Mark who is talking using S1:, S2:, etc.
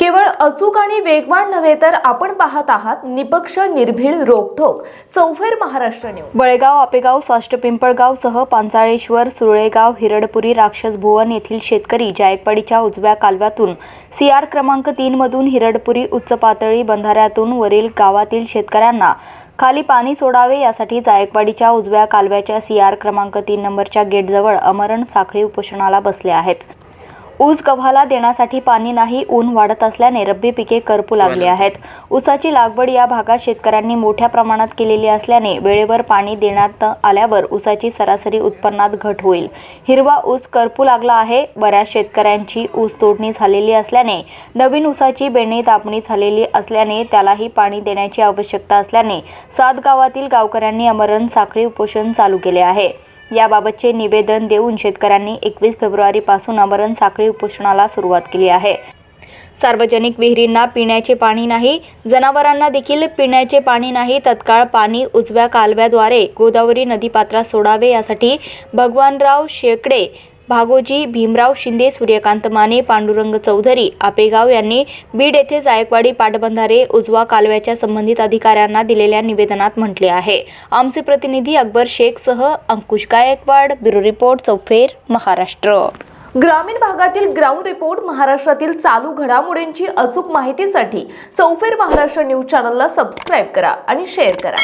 S1: केवळ अचूक आणि वेगवान नव्हे तर आपण पाहत आहात निपक्ष निर्भीड रोखोक चौफेर महाराष्ट्र न्यूज.
S2: बळेगाव आपेगाव साष्ट पिंपळगावसह पांचाळेश्वर सुरळेगाव हिरडपुरी राक्षस भुवन येथील शेतकरी जायकवाडीच्या उजव्या कालव्यातून सीआर क्रमांक तीन मधून हिरडपुरी उच्च पातळी बंधाऱ्यातून वरील गावातील शेतकऱ्यांना खाली पाणी सोडावे यासाठी जायकवाडीच्या उजव्या कालव्याच्या सीआर क्रमांक तीन नंबरच्या गेटजवळ अमरण साखळी उपोषणाला बसले आहेत. ऊस गव्हाला देण्यासाठी पाणी नाही ऊन वाढत असल्याने रब्बी पिके करपू लागली आहेत. ऊसाची लागवड या भागात शेतकऱ्यांनी मोठ्या प्रमाणात केलेली असल्याने वेळेवर पाणी देण्यात आल्यावर ऊसाची सरासरी उत्पन्नात घट होईल. हिरवा ऊस करपू लागला आहे. बऱ्याच शेतकऱ्यांची ऊस तोडणी झालेली असल्याने नवीन ऊसाची बेणी तापणी झालेली असल्याने त्यालाही पाणी देण्याची आवश्यकता असल्याने सात गावातील गावकऱ्यांनी अमरण साखळी उपोषण चालू केले आहे. याबाबतचे निवेदन देऊन शेतकऱ्यांनी एकवीस फेब्रुवारीपासून अमरण साखळी उपोषणाला सुरुवात केली आहे. सार्वजनिक विहिरींना पिण्याचे पाणी नाही जनावरांना देखील पिण्याचे पाणी नाही तत्काळ पाणी उजव्या कालव्याद्वारे गोदावरी नदीपात्रात सोडावे यासाठी भगवानराव शेकडे भागोजी भीमराव शिंदे सूर्यकांत माने पांडुरंग चौधरी आपेगाव यांनी बीड येथे जायकवाडी पाटबंधारे उजवा कालव्याच्या संबंधित अधिकाऱ्यांना दिलेल्या निवेदनात म्हटले आहे. आमचे प्रतिनिधी अकबर शेखसह अंकुश गायकवाड ब्युरो रिपोर्ट चौफेर महाराष्ट्र.
S1: ग्रामीण भागातील ग्राउंड रिपोर्ट महाराष्ट्रातील चालू घडामोडींची अचूक माहितीसाठी चौफेर महाराष्ट्र न्यूज चॅनलला सबस्क्राईब करा आणि शेअर करा.